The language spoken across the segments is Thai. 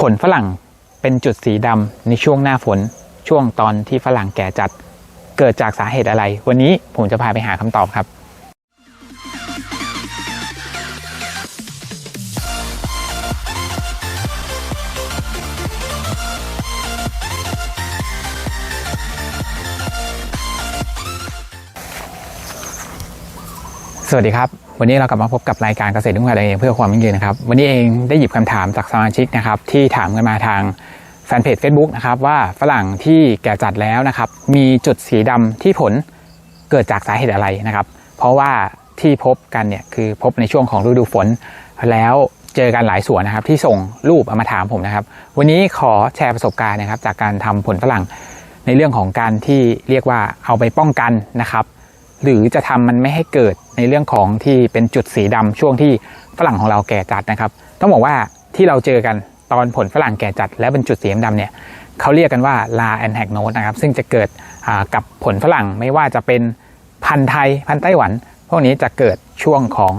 ผลฝรั่งเป็นจุดสีดำในช่วงหน้าฝนช่วงตอนที่ฝรั่งแก่จัด เกิดจากสาเหตุอะไร วันนี้ผมจะพาไปหาคำตอบครับ สวัสดีครับ วันนี้เรากลับมาพบกับรายการเกษตรทุ่งนาเองเพื่อความยั่งยืนนะครับ วันนี้เองได้หยิบคำถามจากสมาชิกนะครับที่ถามกันมาทางแฟนเพจ Facebook นะครับว่าฝรั่งที่แก่จัดแล้วนะครับ มีจุดสีดำที่ผลเกิดจากสาเหตุอะไรนะครับ เพราะว่าที่พบกันเนี่ยคือพบในช่วงของฤดูฝน แล้วเจอกันหลายสวนนะครับ ที่ส่งรูปเอามาถามผมนะครับ วันนี้ขอแชร์ประสบการณ์นะครับ จากการทำผลฝรั่งในเรื่องของการที่เรียกว่าเอาไปป้องกันนะครับ หรือจะทำมันไม่ให้เกิดในเรื่องของที่เป็นจุดสีดำช่วงที่ฝรั่งของเราแก่จัดนะครับ ต้องบอกว่าที่เราเจอกันตอนผลฝรั่งแก่จัด และเป็นจุดสีดำเนี่ยเขาเรียกกันว่าลาแอนแฮกโนดนะครับ ซึ่งจะเกิดกับผลฝรั่งไม่ว่าจะเป็นพันไทยพันไต้หวัน พวกนี้จะเกิดช่วงของ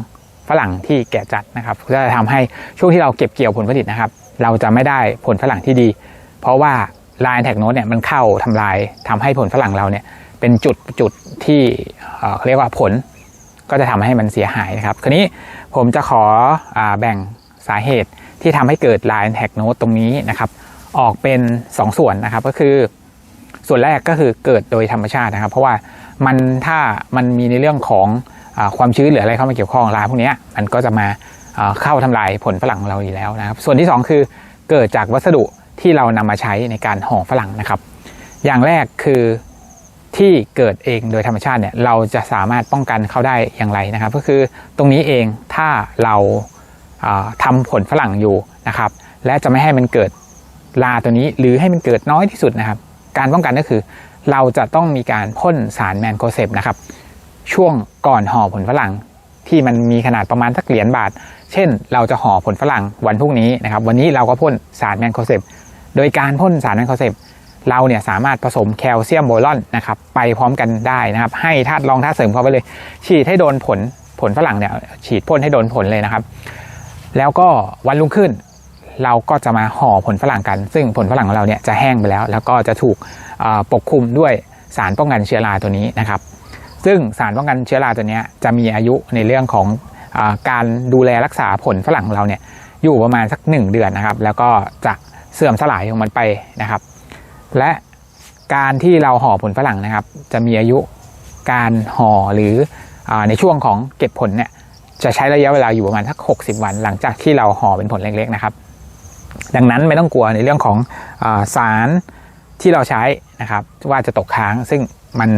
ฝรั่งที่แก่จัดนะครับก็จะทำให้ช่วงที่เราเก็บเกี่ยวผลผลิตนะครับ เราจะไม่ได้ผลฝรั่งที่ดี เพราะว่าลาแอนแฮกโนดเนี่ยมันเข้าทำลายทำให้ผลฝรั่งเราเนี่ยเป็นจุดจุดที่ เขาเรียกว่าผลก็จะทำให้มันเสียหายนะครับ คราวนี้ผมจะขออแบ่งสาเหตุที่ทำให้เกิด Line Tag Note ตรงนี้นะครับ ออกเป็น2ส่วนนะครับก็คือ ส่วนแรกก็คือเกิดโดยธรรมชาตินะครับ เพราะว่ามันถ้ามันมีในเรื่องของอความชื้นหรืออะไรเข้ามาเกี่ยวข้องลาพวกนี้มันก็จะมาเข้าทำลายผลฝรั่งของเราอยู่แล้วนะครับ ส่วนที่ 2 คือเกิดจากวัสดุที่เรานำมาใช้ในการห่อฝรั่งนะครับ อย่างแรกคือ ที่เกิดเองโดยธรรมชาติเนี่ยเราจะสามารถป้องกันเขาได้อย่างไรนะครับ ก็คือตรงนี้เองถ้าเราอ่าทำาผลฝรั่งอยู่นะครับ และจะไม่ให้มันเกิดลาตัวนี้หรือให้มันเกิดน้อยที่สุดนะครับ การป้องกันก็คือ เราจะต้องมีการพ่นสารแมนโคเซปนะครับ ช่วงก่อนห่อผลฝรั่งที่มันมีขนาดประมาณสักเหรียญบาท เช่น เราจะห่อผลฝรั่งวันพรุ่งนี้นะครับ วันนี้เราก็พ่นสารแมนโคเซปโดยการพ่นสารแมนโคเซป เราเนี่ยสามารถผสมแคลเซียมโบรอนนะครับไปพร้อมกันได้นะครับ ให้ธาตุรองธาตุเสริมเข้าไปเลย ฉีดให้โดนผลผลฝรั่งเนี่ยฉีดพ่นให้โดนผลเลยนะครับ แล้วก็วันรุ่งขึ้น เราก็จะมาห่อผลฝรั่งกัน ซึ่งผลฝรั่งของเราเนี่ยจะแห้งไปแล้ว แล้วก็จะถูกปกคลุมด้วยสารป้องกันเชื้อราตัวนี้นะครับ ซึ่งสารป้องกันเชื้อราตัวนี้จะมีอายุในเรื่องของอการดูแลรักษาผลฝรั่งของเราเนี่ยอยู่ประมาณสัก 1 เดือนนะครับ แล้วก็จะเสื่อมสลายของมันไปนะครับ และการที่เราห่อผลฝรั่งนะครับ จะมีอายุการห่อหรืออในช่วงของเก็บผลเนี่ยจะใช้ระยะเวลาอยู่ประมาณสัก 60 วัน หลังจากที่เราห่อเป็นผลเล็กๆนะครับ ดังนั้นไม่ต้องกลัวในเรื่องของอสารที่เราใช้นะครับ ว่าจะตกค้างซึ่งมัน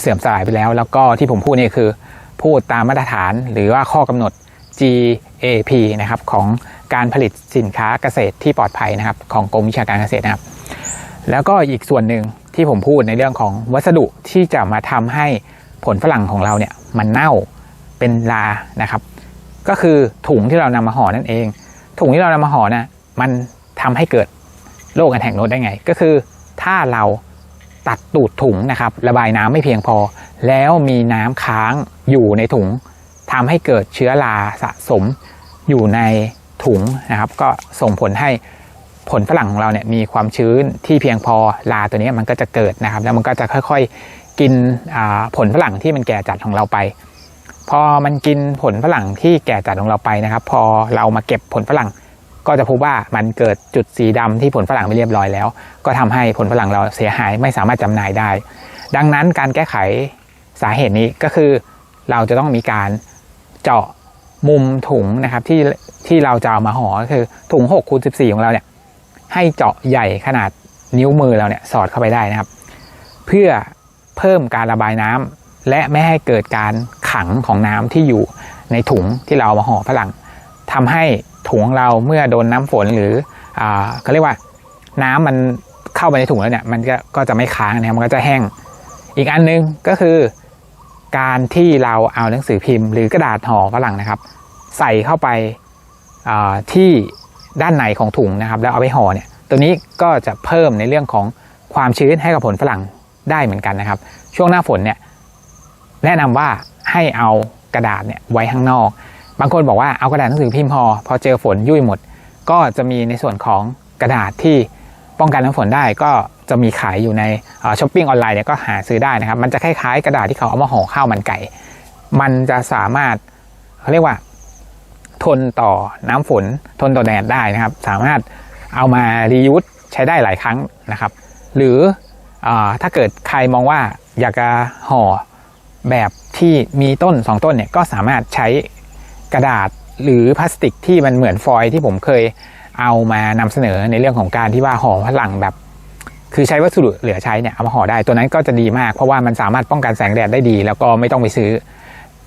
เสื่อมสลายไปแล้ว แล้วก็ที่ผมพูดนี่คือ พูดตามมาตรฐานหรือว่าข้อกำหนด GAP นะครับของการผลิตสินค้าเกษตรที่ปลอดภัยนะครับ ของกรมวิชาการเกษตรนะครับ แล้วก็อีกส่วนหนึ่งที่ผมพูดในเรื่องของวัสดุที่จะมาทำให้ผลฝรั่งของเราเนี่ยมันเน่าเป็นลานะครับ ก็คือถุงที่เรานำมาห่อนั่นเอง ถุงที่เรานำมาห่อนะมันทำให้เกิดโรคกันแห่งโนดได้ไง ก็คือถ้าเราตัดตูดถุงนะครับ ระบายน้ำไม่เพียงพอ แล้วมีน้ำค้างอยู่ในถุงทำให้เกิดเชื้อราสะสมอยู่ในถุงนะครับ ก็ส่งผลให้ ผลฝรั่งของเราเนี่ยมีความชื้นที่เพียงพอลาตัวนี้มันก็จะเกิดนะครับ แล้วมันก็จะค่อยๆกินอ่าผลฝรั่งที่มันแก่จัดของเราไป พอมันกินผลฝรั่งที่แก่จัดของเราไปนะครับ พอเรามาเก็บผลฝรั่ง ก็จะพบว่ามันเกิดจุดสีดำที่ผลฝรั่งไปเรียบร้อยแล้ว ก็ทำให้ผลฝรั่งเราเสียหายไม่สามารถจำหน่ายได้ ดังนั้นการแก้ไขสาเหตุนี้ก็คือเราจะต้องมีการเจาะมุมถุงนะครับที่ที่เราจะเอามาห่อคือถุง6คูณ14 ของเราเนี่ย ให้เจาะใหญ่ขนาดนิ้วมือเราเนี่ยสอดเข้าไปได้นะครับ เพื่อเพิ่มการระบายน้ำและไม่ให้เกิดการขังของน้ำที่อยู่ในถุงที่เราเอามาห่อฝรั่งทำให้ถุงของเราเมื่อโดนน้ำฝนหรืออ่าเขาเรียกว่าน้ำมันเข้าไปในถุงแล้วเนี่ยมันก็ก็จะไม่ค้างนะครับมันก็จะแห้ง อีกอันนึงก็คือการที่เราเอาหนังสือพิมพ์ หรือกระดาษห่อฝรั่งนะครับ ใส่เข้าไปอ่าที่ ด้านในของถุงนะครับ แล้วเอาไปห่อเนี่ยตัวนี้ก็จะเพิ่มในเรื่องของความชื้นให้กับผลฝรั่งได้เหมือนกันนะครับ ช่วงหน้าฝนเนี่ยแนะนำว่าให้เอากระดาษเนี่ยไว้ข้างนอก บางคนบอกว่าเอากระดาษหนังสือพิมพ์ห่อพอเจอฝนยุ่ยหมด ก็จะมีในส่วนของกระดาษที่ป้องกันน้ำฝนได้ก็จะมีขายอยู่ในช้อปปิ้งออนไลน์เนี่ยก็หาซื้อได้นะครับ มันจะคล้ายๆ กระดาษที่เขาเอามาห่อข้าวมันไก่ มันจะสามารถเขาเรียกว่า ทนต่อน้ำฝนทนต่อแดดได้นะครับ สามารถเอามารียูสใช้ได้หลายครั้งนะครับ หรืออถ้าเกิดใครมองว่าอยากจะห่อแบบที่มีต้น 2 ต้นเนี่ยก็สามารถใช้กระดาษหรือพลาสติกที่มันเหมือนฟอยล์ที่ผมเคยเอามานำเสนอในเรื่องของการที่ว่าห่อฝรั่งแบบ คือใช้วัสดุเหลือใช้เนี่ยเอามาห่อได้ตัวนั้นก็จะดีมากเพราะว่ามันสามารถป้องกันแสงแดดได้ดี แล้วก็ไม่ต้องไปซื้อ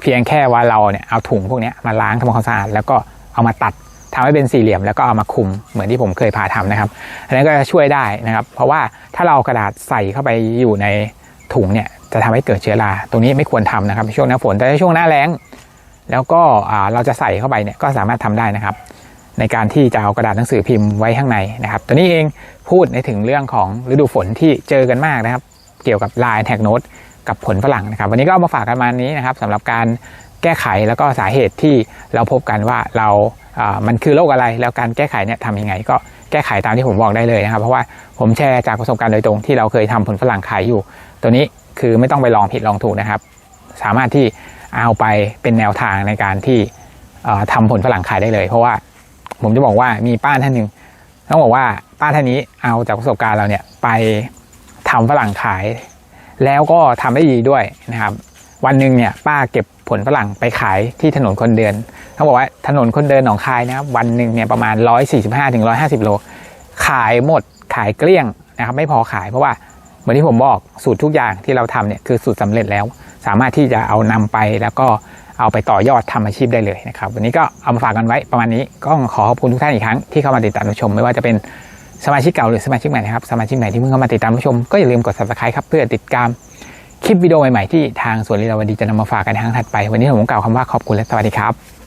เพียงแค่ว่าเราเนี่ยเอาถุงพวกนี้มาล้างทำความสะอาดแล้วก็เอามาตัดทำให้เป็นสี่เหลี่ยมแล้วก็เอามาคุมเหมือนที่ผมเคยพาทำนะครับอันนั้นก็จะช่วยได้นะครับ เพราะว่าถ้าเรากระดาษใส่เข้าไปอยู่ในถุงเนี่ยจะทำให้เกิดเชื้อรา ตรงนี้ไม่ควรทำนะครับช่วงหน้าฝนแต่ช่วงหน้าแล้ง แล้วก็เราจะใส่เข้าไปเนี่ยก็สามารถทำได้นะครับ ในการที่จะเอากระดาษหนังสือพิมพ์ไว้ข้างในนะครับ ตัวนี้เองพูดในถึงเรื่องของฤดูฝนที่เจอกันมากนะครับ เกี่ยวกับ Line Tag Note กั กับผลฝรั่งนะครับ วันนี้ก็เอามาฝากกันมานี้นะครับสำหรับการแก้ไขแล้วก็สาเหตุที่เราพบกันว่าเราอ่ามันคือโรคอะไร แล้วการแก้ไขเนี่ยทำยังไง ก็แก้ไขตามที่ผมบอกได้เลยนะครับ เพราะว่าผมแชร์จากประสบการณ์โดยตรงที่เราเคยทำผลฝรั่งขายอยู่ ตัวนี้คือไม่ต้องไปลองผิดลองถูกนะครับ สามารถที่เอาไปเป็นแนวทางในการที่เอ่อทำผลฝรั่งขายได้เลย เพราะว่าผมจะบอกว่ามีป้าท่านหนึ่งต้องบอกว่าป้าท่านนี้เอาจากประสบการณ์เราเนี่ยไปทำฝรั่งขาย แล้วก็ทำได้ดีด้วยนะครับ วันหนึ่งเนี่ยป้าเก็บผลฝรั่งไปขายที่ถนนคนเดินต้องบอกว่าถนนคนเดินหนองคายนะครับวันหนึ่งเนี่ยประมาณ 145ถึง150 โล ขายหมดขายเกลี้ยงนะครับไม่พอขายเพราะว่าเหมือนที่ผมบอกสูตรทุกอย่างที่เราทำเนี่ยคือสูตรสำเร็จแล้ว สามารถที่จะเอานำไปแล้วก็เอาไปต่อยอดทำอาชีพได้เลยนะครับ วันนี้ก็เอามาฝากกันไว้ประมาณนี้ก็ขอขอบคุณทุกท่านอีกครั้งที่เข้ามาติดตามชม ไม่ว่าจะเป็น สมาชิกเก่าหรือสมาชิกใหม่นะครับสมาชิกใหม่ที่เพิ่งเข้ามาติดตามชมก็อย่าลืมกด subscribe ครับเพื่อติดตามคลิปวิดีโอใหม่ๆที่ทางสวนลีลาวดีจะนำมาฝากกันในครั้งถัดไป วันนี้ผมกล่าวคำว่าขอบคุณและสวัสดีครับ